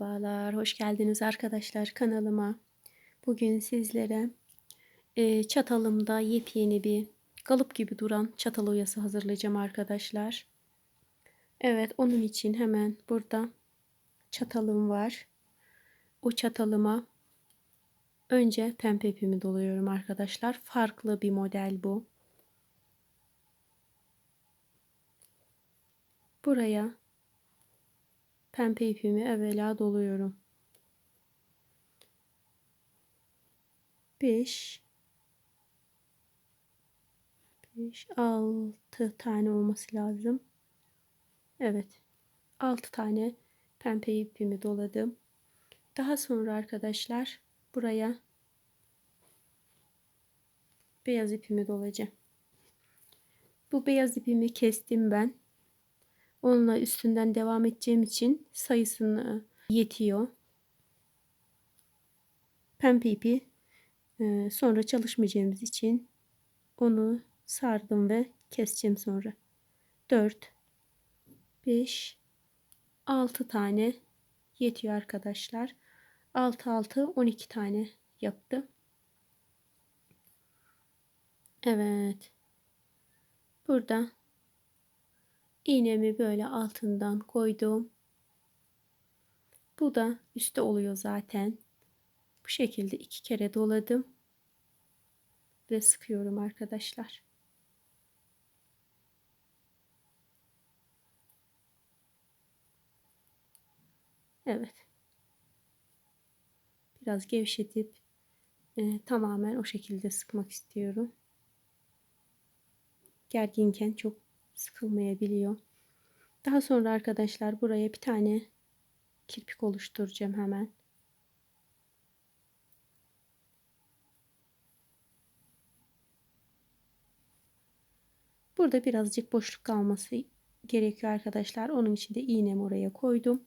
Merhabalar, hoş geldiniz arkadaşlar kanalıma. Bugün sizlere e, çatalımda yepyeni bir kalıp gibi duran çatal oyası hazırlayacağım arkadaşlar. Evet, onun için hemen burada çatalım var. O çatalıma önce pembe ipimi doluyorum arkadaşlar. Farklı bir model bu. Buraya pembe ipimi evvela doluyorum. 5 5 6 tane olması lazım. Evet. 6 tane pembe ipimi doladım. Daha sonra arkadaşlar buraya beyaz ipimi dolacağım. Bu beyaz ipimi kestim ben. Onunla üstünden devam edeceğim için sayısını yetiyor. Pembe ipi sonra çalışmayacağımız için onu sardım ve keseceğim sonra. 4 5 6 tane yetiyor arkadaşlar. 6 6 12 tane yaptı. Evet. Burada iğnemi böyle altından koydum. Bu da üstte oluyor zaten. Bu şekilde iki kere doladım. Ve sıkıyorum arkadaşlar. Evet. Biraz gevşetip e, tamamen o şekilde sıkmak istiyorum. Gerginken çok sıkılmayabiliyor. Daha sonra arkadaşlar buraya bir tane kirpik oluşturacağım hemen. Burada birazcık boşluk kalması gerekiyor arkadaşlar. Onun için de iğnemi oraya koydum.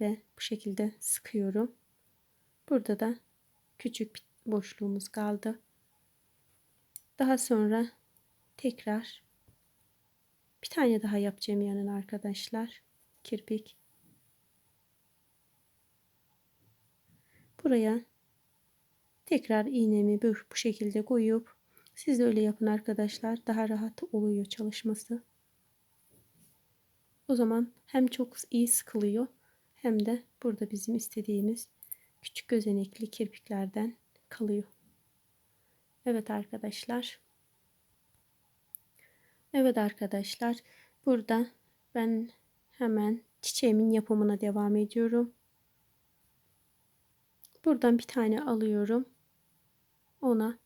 Ve bu şekilde sıkıyorum. Burada da küçük bir boşluğumuz kaldı. Daha sonra tekrar bir tane daha yapacağım yanına arkadaşlar. Kirpik. Buraya tekrar iğnemi bu, bu şekilde koyup siz de öyle yapın arkadaşlar. Daha rahat oluyor çalışması. O zaman hem çok iyi sıkılıyor hem de burada bizim istediğimiz küçük gözenekli kirpiklerden kalıyor. Evet arkadaşlar. Evet arkadaşlar burada ben hemen çiçeğimin yapımına devam ediyorum. Buradan bir tane alıyorum. Ona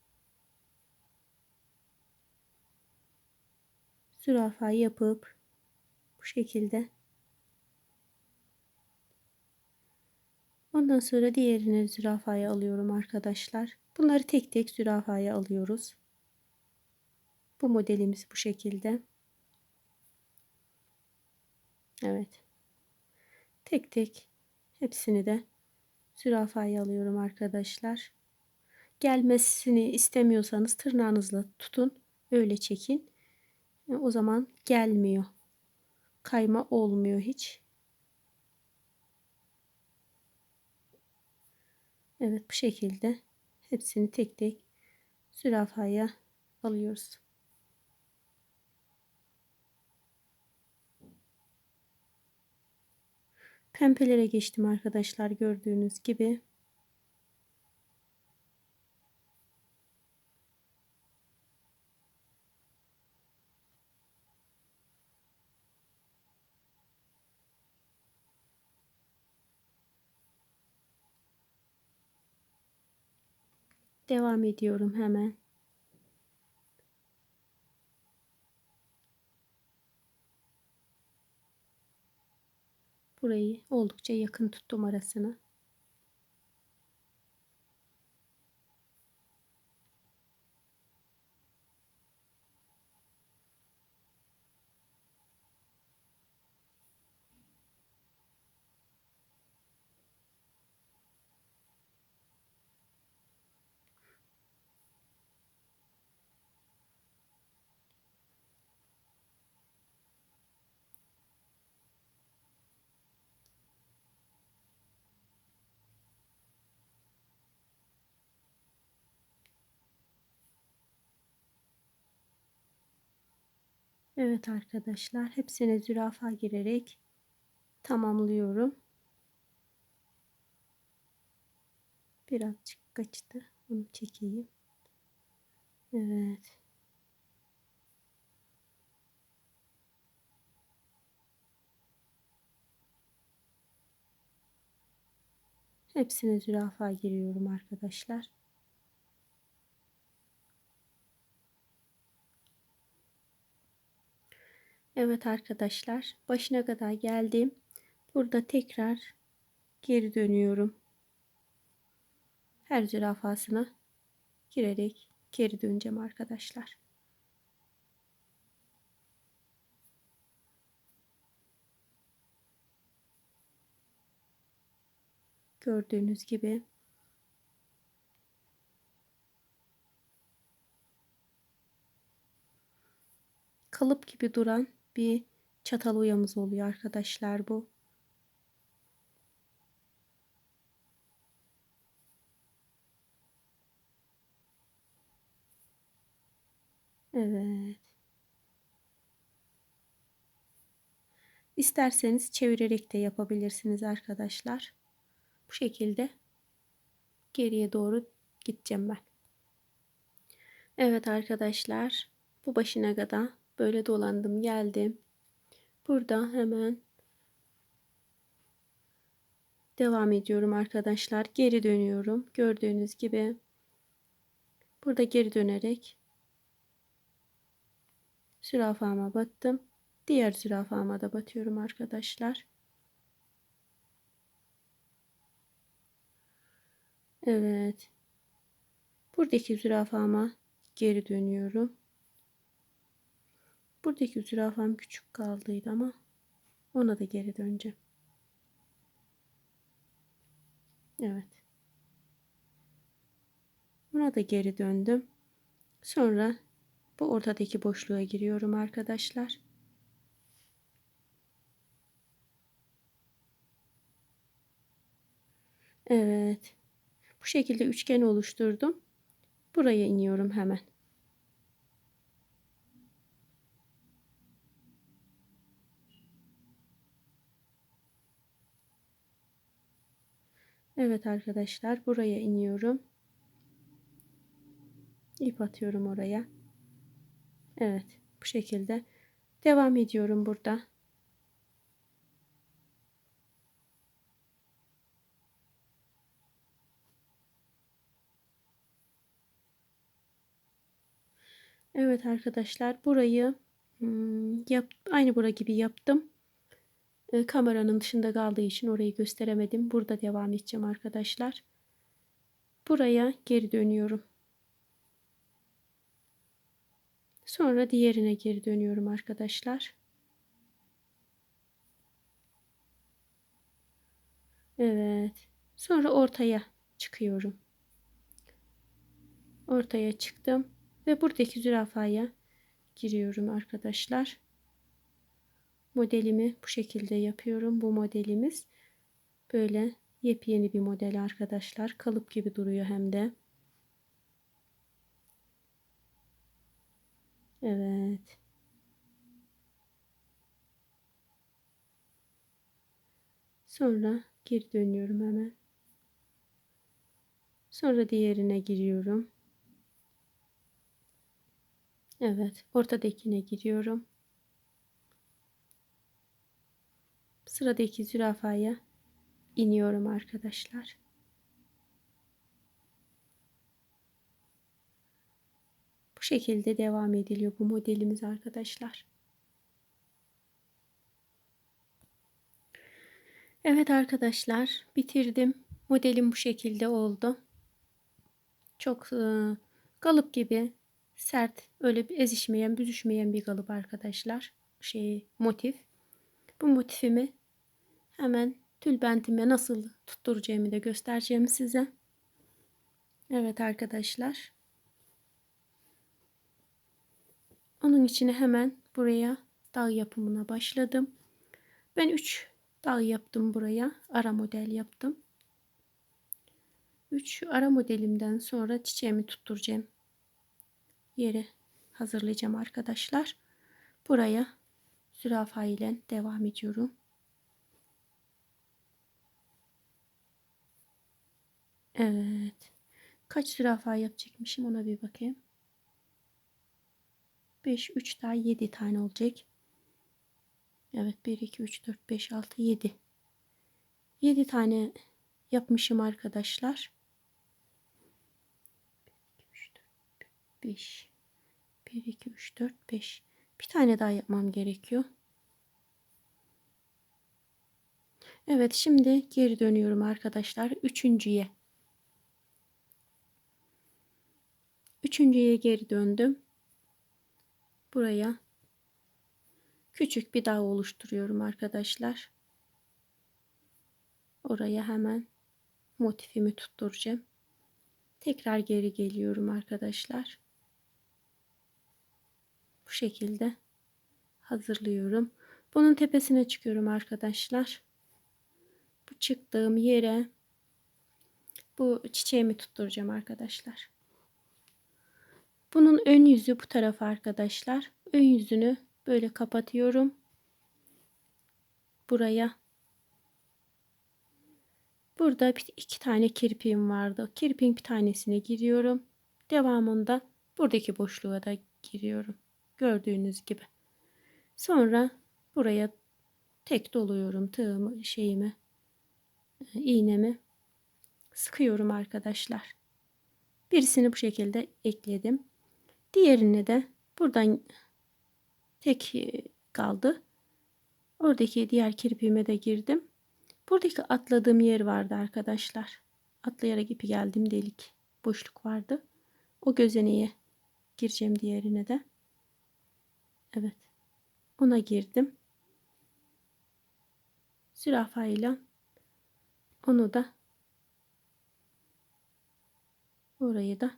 zürafa yapıp bu şekilde Ondan sonra diğerini zürafaya alıyorum arkadaşlar. Bunları tek tek zürafaya alıyoruz. Bu modelimiz bu şekilde. Evet. Tek tek hepsini de zürafaya alıyorum arkadaşlar. Gelmesini istemiyorsanız tırnağınızla tutun. Öyle çekin. E, o zaman gelmiyor. Kayma olmuyor hiç. Evet bu şekilde hepsini tek tek zürafaya alıyoruz. Pembelere geçtim arkadaşlar gördüğünüz gibi. Devam ediyorum hemen. Burayı oldukça yakın tuttum arasını. Evet arkadaşlar hepsine zürafa girerek tamamlıyorum. Birazcık kaçtı. Onu çekeyim. Evet. Hepsine zürafa giriyorum arkadaşlar. Evet arkadaşlar başına kadar geldim. Burada tekrar geri dönüyorum. Her zürafasına girerek geri döneceğim arkadaşlar. Gördüğünüz gibi kalıp gibi duran bir çatal uyamız oluyor arkadaşlar bu. Evet. İsterseniz çevirerek de yapabilirsiniz arkadaşlar. Bu şekilde geriye doğru gideceğim ben. Evet arkadaşlar bu başına kadar böyle dolandım geldim. Burada hemen devam ediyorum arkadaşlar. Geri dönüyorum. Gördüğünüz gibi burada geri dönerek zürafama battım. Diğer zürafama da batıyorum arkadaşlar. Evet. Buradaki zürafama geri dönüyorum. Buradaki zürafam küçük kaldıydı ama ona da geri döneceğim. Evet. Buna da geri döndüm. Sonra bu ortadaki boşluğa giriyorum arkadaşlar. Evet. Bu şekilde üçgen oluşturdum. Buraya iniyorum hemen. Evet arkadaşlar buraya iniyorum. İp atıyorum oraya. Evet bu şekilde devam ediyorum burada. Evet arkadaşlar burayı hmm, yap, aynı bura gibi yaptım. E, kameranın dışında kaldığı için orayı gösteremedim. Burada devam edeceğim arkadaşlar. Buraya geri dönüyorum. Sonra diğerine geri dönüyorum arkadaşlar. Evet. Sonra ortaya çıkıyorum. Ortaya çıktım ve buradaki zürafaya giriyorum arkadaşlar modelimi bu şekilde yapıyorum. Bu modelimiz böyle yepyeni bir model arkadaşlar. Kalıp gibi duruyor hem de. Evet. Sonra geri dönüyorum hemen. Sonra diğerine giriyorum. Evet, ortadakine giriyorum. Sıradaki zürafaya iniyorum arkadaşlar. Bu şekilde devam ediliyor bu modelimiz arkadaşlar. Evet arkadaşlar bitirdim. Modelim bu şekilde oldu. Çok e, kalıp gibi sert öyle bir ezişmeyen büzüşmeyen bir kalıp arkadaşlar. Şey motif. Bu motifimi Hemen tülbentime nasıl tutturacağımı da göstereceğim size. Evet arkadaşlar. Onun için hemen buraya dağ yapımına başladım. Ben 3 dağ yaptım buraya. Ara model yaptım. 3 ara modelimden sonra çiçeğimi tutturacağım. Yeri hazırlayacağım arkadaşlar. Buraya zürafa ile devam ediyorum. Evet. Kaç zürafa yapacakmışım ona bir bakayım. 5, 3 daha 7 tane olacak. Evet 1, 2, 3, 4, 5, 6, 7. 7 tane yapmışım arkadaşlar. 5 1 2 3 4 5 bir tane daha yapmam gerekiyor. Evet şimdi geri dönüyorum arkadaşlar. Üçüncüye. Üçüncüye geri döndüm. Buraya küçük bir dağ oluşturuyorum arkadaşlar. Oraya hemen motifimi tutturacağım. Tekrar geri geliyorum arkadaşlar. Bu şekilde hazırlıyorum. Bunun tepesine çıkıyorum arkadaşlar. Bu çıktığım yere bu çiçeğimi tutturacağım arkadaşlar. Bunun ön yüzü bu tarafa arkadaşlar. Ön yüzünü böyle kapatıyorum. Buraya Burada iki tane kirpiğim vardı. Kirpiğin bir tanesine giriyorum. Devamında buradaki boşluğa da giriyorum. Gördüğünüz gibi. Sonra buraya tek doluyorum tığımı, şeyimi, iğnemi sıkıyorum arkadaşlar. Birisini bu şekilde ekledim. Diğerini de buradan tek kaldı. Oradaki diğer kirpiğime de girdim. Buradaki atladığım yer vardı arkadaşlar. Atlayarak ipi geldim delik. Boşluk vardı. O gözeneğe gireceğim diğerine de. Evet. Ona girdim. Zürafayla onu da orayı da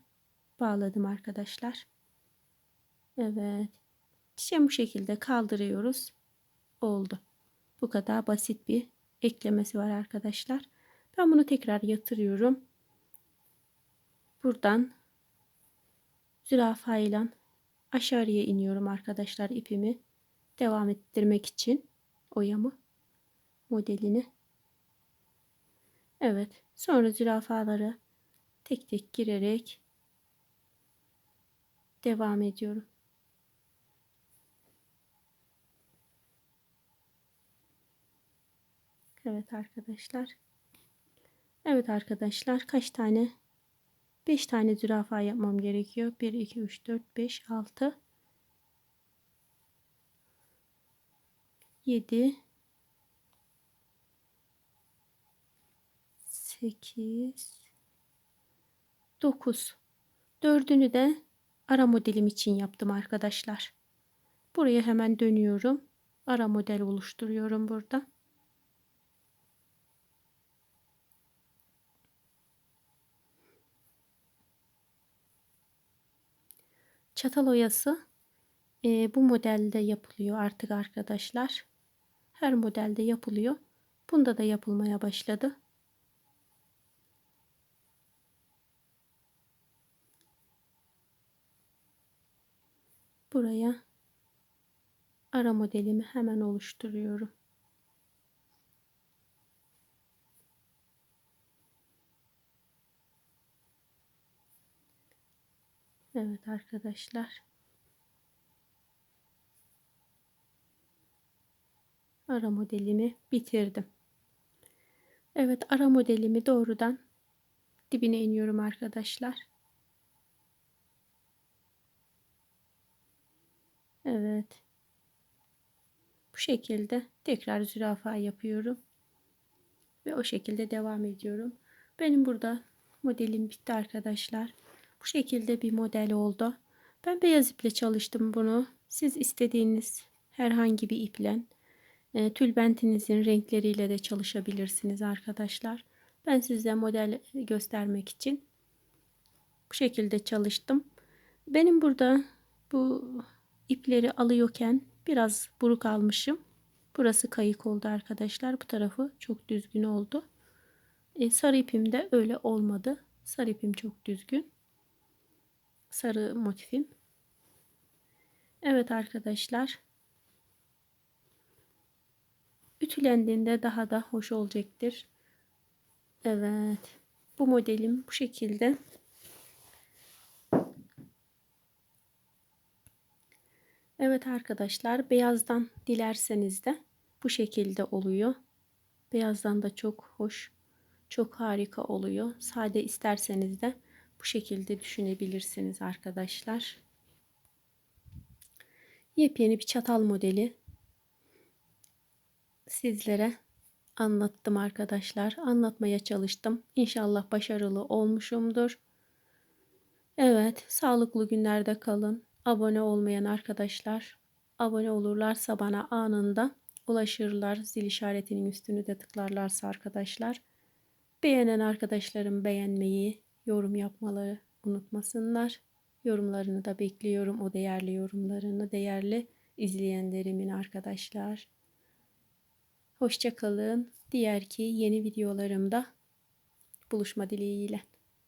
bağladım arkadaşlar. Evet. Çiçeği bu şekilde kaldırıyoruz. Oldu. Bu kadar basit bir eklemesi var arkadaşlar. Ben bunu tekrar yatırıyorum. Buradan zürafa ile aşağıya iniyorum arkadaşlar ipimi devam ettirmek için oyamı modelini. Evet. Sonra zürafaları tek tek girerek devam ediyorum. Evet arkadaşlar. Evet arkadaşlar kaç tane? 5 tane zürafa yapmam gerekiyor. 1, 2, 3, 4, 5, 6, 7, 8, 9. Dördünü de ara modelim için yaptım arkadaşlar. Buraya hemen dönüyorum. Ara model oluşturuyorum burada. Çatal oyası e, bu modelde yapılıyor artık arkadaşlar. Her modelde yapılıyor. Bunda da yapılmaya başladı. Buraya ara modelimi hemen oluşturuyorum. Evet arkadaşlar. Ara modelimi bitirdim. Evet ara modelimi doğrudan dibine iniyorum arkadaşlar. Evet. Bu şekilde tekrar zürafa yapıyorum. Ve o şekilde devam ediyorum. Benim burada modelim bitti arkadaşlar. Bu şekilde bir model oldu. Ben beyaz iple çalıştım bunu. Siz istediğiniz herhangi bir iple e, tülbentinizin renkleriyle de çalışabilirsiniz arkadaşlar. Ben size model göstermek için bu şekilde çalıştım. Benim burada bu ipleri alıyorken biraz buruk almışım. Burası kayık oldu arkadaşlar. Bu tarafı çok düzgün oldu. E, sarı ipim de öyle olmadı. Sarı ipim çok düzgün sarı motifim. Evet arkadaşlar. Ütülendiğinde daha da hoş olacaktır. Evet. Bu modelim bu şekilde. Evet arkadaşlar beyazdan dilerseniz de bu şekilde oluyor. Beyazdan da çok hoş, çok harika oluyor. Sade isterseniz de bu şekilde düşünebilirsiniz arkadaşlar. Yepyeni bir çatal modeli sizlere anlattım arkadaşlar. Anlatmaya çalıştım. İnşallah başarılı olmuşumdur. Evet, sağlıklı günlerde kalın. Abone olmayan arkadaşlar abone olurlarsa bana anında ulaşırlar. Zil işaretinin üstünü de tıklarlarsa arkadaşlar. Beğenen arkadaşlarım beğenmeyi, yorum yapmaları unutmasınlar. Yorumlarını da bekliyorum. O değerli yorumlarını, değerli izleyenlerimin arkadaşlar. Hoşça kalın. Diğer ki yeni videolarımda buluşma dileğiyle.